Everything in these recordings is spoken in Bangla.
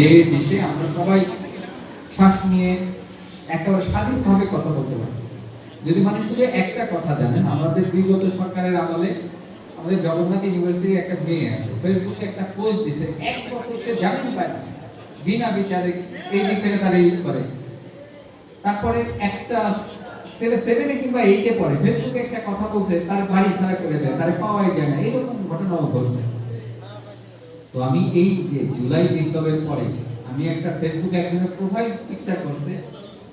যে দেশে আমরা সবাই শ্বাস নিয়ে একেবারে স্বাধীনভাবে কথা বলতে পারি যদি মানে শুধু একটা কথা জানেন, আমাদের বিগত সরকারের আমলে আমাদের জগন্নাথ ইউনিভার্সিটির একটা মেয়ে আছে, ফেসবুকে একটা পোস্ট দিছে, এক বছর সে জামিন পায় না বিনা বিচারে এই দিক থেকে তারা ইউজ করে। তারপরে একটা ছেলে সেভেনে কিংবা এইটে পড়ে, ফেসবুকে একটা কথা বলছে, তার বাড়ি সারা করে দেয়, তার পাওয়াই যায় না, এরকম ঘটনাও ঘটছে। তো আমি এই যে জুলাই বিপ্লবের পরে আমি একটা ফেসবুকে একজনের প্রোফাইল পিকচার করছে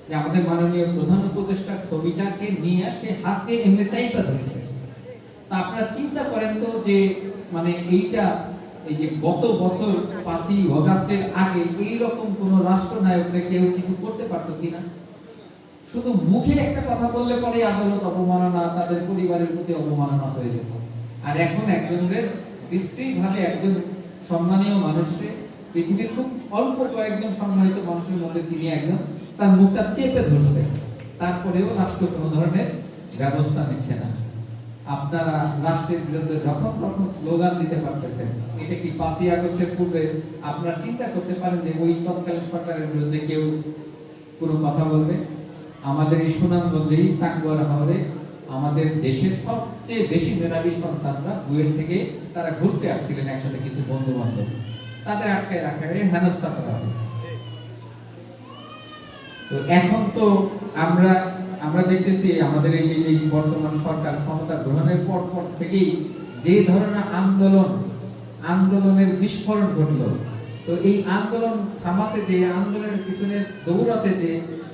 যে আমাদের মাননীয় প্রধান উপদেষ্টার ছবিটাকে নিয়ে সে হাতে এমনি চাইপা ধরেছে। তা আপনারা চিন্তা করেন তো যে মানে এইটা, এই যে গত বছর পাঁচই অগাস্টের আগে এই রকম কোন রাষ্ট্রনায়করা কেউ কিছু করতে পারতো কিনা? শুধু মুখে একটা কথা বললে পরে আদালত অবমাননা, তাদের পরিবারের প্রতি অবমাননা হয়ে যেত। আর এখন একজনের ভাবে একজন সম্মানীয় মানুষকে, পৃথিবীর খুব অল্প কয়েকজন সম্মানিত মানুষের মধ্যে তিনি একজন। তার মুখটা চেপে ধরছে। তারপরেও রাষ্ট্র কোনো ধরনের ব্যবস্থা নিচ্ছে না। আপনারা রাষ্ট্রের বিরুদ্ধে যখন তখন স্লোগান দিতে পারতেছেন, এটা কি পাঁচই আগস্টের পূর্বে আপনারা চিন্তা করতে পারেন যে ওই তৎকালীন সরকারের বিরুদ্ধে কেউ কোনো কথা বলবে? আমাদের এই সুনামগঞ্জেই টাঙ্গুয়ার হাওরে আমাদের দেশের সবচেয়ে বেশি মেধাবী সন্তানরা বুয়েট থেকে তারা ঘুরতে আসছিলেন একসাথে কিছু বন্ধু বান্ধব তাদের আটকায় রাখা হেনস্থা করা হয়েছে। তো এখন তো আমরা আমরা দেখতেছি আমাদের এই যে বর্তমান সরকার ক্ষমতা গ্রহণের পর পর থেকেই যে ধরনের আন্দোলন, আন্দোলনের বিস্ফোরণ ঘটলো, তো এই আন্দোলন থামাতে যে, আন্দোলনের পিছনে দৌড়াতে যে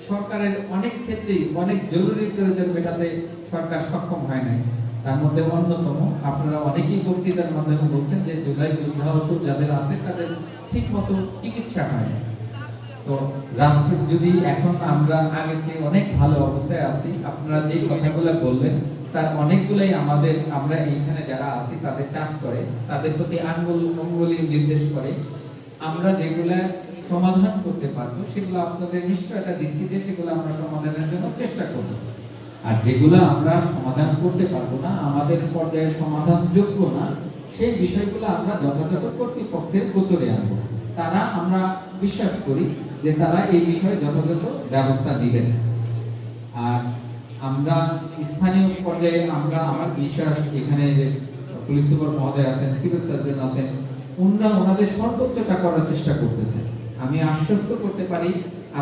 সরকারের অনেক ক্ষেত্রেই অনেক জরুরি প্রয়োজন মেটাতে সরকার সক্ষম হয় নাই। তার মধ্যে অন্যতম। আপনারা অনেকেই বক্তৃতার মাধ্যমে বলছেন যে জুলাই যুদ্ধাহত যাদের আছে, তাদের ঠিক মতো চিকিৎসা হয় না তো রাষ্ট্র যদি এখন আমরা আগের চেয়ে অনেক ভালো অবস্থায় আছি, আপনারা যে কথাগুলো বললেন, তার অনেকগুলাই আমাদের, আমরা এইখানে যারা আছি, তাদের টাচ করে, তাদের প্রতি আঙ্গুল, অঙ্গুলি নির্দেশ করে। আমরা যেগুলা সমাধান করতে পারব, সেগুলো আপনাদের নিশ্চয়তা দিচ্ছি যে সেগুলো আমরা সমাধানের জন্য চেষ্টা করব। আর যেগুলো আমরা সমাধান করতে পারব না, আমাদের পর্যায়ে সমাধান যোগ্য না, সেই বিষয়গুলো আমরা যথাযথ কর্তৃপক্ষের গোচরে আনব। তারা আমরা বিশ্বাস করি যে তারা এই বিষয়ে যথাযথ ব্যবস্থা দিবেন আর আমরা স্থানীয় পর্যায়ে আমরা আমার বিশ্বাস, এখানে যে পুলিশ সুপার মহোদয় আছেন, সিভিল সার্জন আছেন, উনরা ওনাদের সর্বোচ্চটা করার চেষ্টা করতেছে আমি আশ্বস্ত করতে পারি,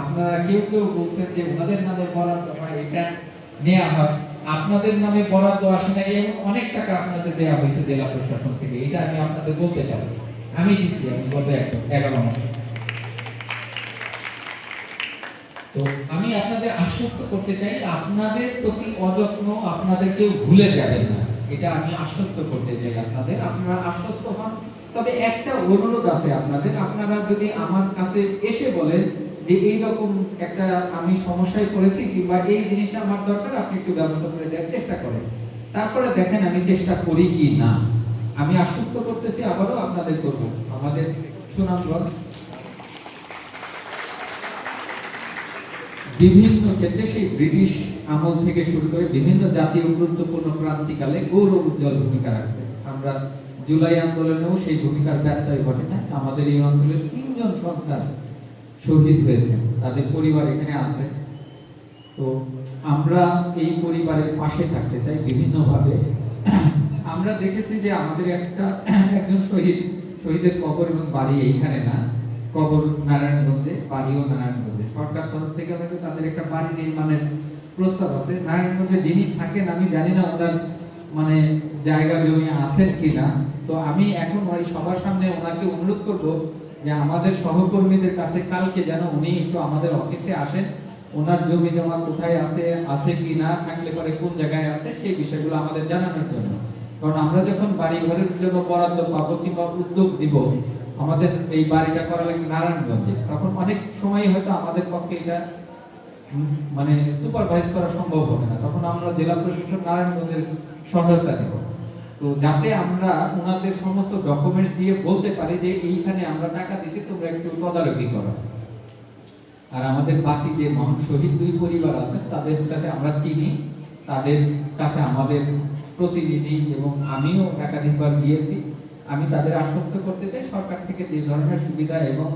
আপনারা কেউ কেউ বলছেন যে ওনাদের নামে বরাদ্দ হয়, এটা নেওয়া হয়। আপনাদের নামে বরাদ্দ আসে না এবং অনেক টাকা আপনাদের দেওয়া হয়েছে জেলা প্রশাসন থেকে, এটা আমি আপনাদের বলতে পারি আমি দিচ্ছি, আমি গত এগারো মাসে। তো আমি আপনাদের আশ্বস্ত করতে চাই, আপনাদের প্রতি অযত্ন আপনাদের কেউ ভুলে যাবেন না। এটা আমি আশ্বস্ত করতে চাই আপনাদের, আপনারা আশ্বস্ত হন। তবে একটা অনুরোধ আছে আপনাদের। আপনারা যদি আমার কাছে এসে বলেন যে এই রকম একটা আমি সমস্যায় পড়েছি কিংবা এই জিনিসটা আমার দরকার, আপনি একটু ব্যবস্থা করে দেওয়ার চেষ্টা করেন। তারপরে দেখেন আমি চেষ্টা করি কি না। আমি আশ্বস্ত করতেছি, আবারও আপনাদের করব। আমাদের সুনামগঞ্জ বিভিন্ন ক্ষেত্রে সেই ব্রিটিশ আমল থেকে শুরু করে বিভিন্ন জাতীয় গুরুত্বপূর্ণ ক্রান্তিকালে গৌরব উজ্জ্বল ভূমিকা রাখছে। আমরা জুলাই আন্দোলনেও সেই ভূমিকার ব্যত্যয় ঘটে না। আমাদের এই অঞ্চলের তিনজন সন্তান শহীদ হয়েছে তাদের পরিবার এখানে আছে। তো আমরা এই পরিবারের পাশে থাকতে চাই বিভিন্নভাবে। আমরা দেখেছি যে আমাদের একটা একজন শহীদ, শহীদের কবর এবং বাড়ি এইখানে না, কবর নারায়ণগঞ্জে, বাড়িও নারায়ণগঞ্জে। সরকার তরফ থেকে হয়তো তাদের একটা বাড়ি নির্মাণের প্রস্তাব আছে। নারায়ণগঞ্জে যিনি থাকেন, আমি জানি না ওনার মানে জায়গা জমি আছেন কিনা, তো আমি এখন ওই সবার সামনে ওনাকে অনুরোধ করব যে আমাদের সহকর্মীদের কাছে কালকে যেন উনি একটু আমাদের অফিসে আসেন, ওনার জমি জমা কোথায় আছে আছে কি না থাকলে পরে কোন জায়গায় আছে, সেই বিষয়গুলো আমাদের জানানোর জন্য। কারণ আমরা যখন বাড়ি ঘরের জন্য বরাদ্দ পাবো কিংবা উদ্যোগ দিব আমাদের এই বাড়িটা করা লাগবে নারায়ণগঞ্জে, তখন অনেক সময় হয়তো আমাদের পক্ষে এটা মানে সুপারভাইজ করা সম্ভব হবে না। তখন আমরা জেলা প্রশাসন নারায়ণগঞ্জের সহায়তা নেব। তো যাতে আমরা ওনাদের সমস্ত ডকুমেন্টস দিয়ে বলতে পারি যে এইখানে আমরা টাকা দিছি, তোমরা একটু তদারকি করো। আর আমাদের বাকি যে মহান শহীদ দুই পরিবার আছেন, তাদের কাছে আমরা চিনি। তাদের কাছে আমাদের প্রতিনিধি এবং আমিও একাধিকবার গিয়েছি। আমি তাদের আশ্বস্ত করতে চাই সরকার থেকে যে ধরনের সুবিধা এবং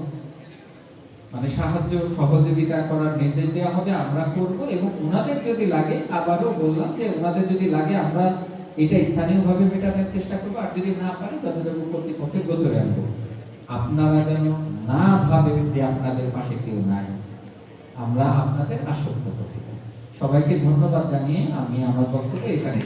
মানে সাহায্য, সহযোগিতা করার নির্দেশ দেওয়া হবে, আমরা করব এবং ওনাদের যদি লাগে, আবারও বললাম যে ওনাদের যদি লাগে, আমরা এটা স্থানীয়ভাবে মেটানোর চেষ্টা করব, আর যদি না পারি যথাযথ কর্তৃপক্ষের গোচরে আনব। আপনারা যেন না ভাবেন যে আপনাদের পাশে কেউ নাই। আমরা আপনাদের আশ্বস্ত করতে সবাইকে ধন্যবাদ জানিয়ে আমি আমার বক্তব্য এখানে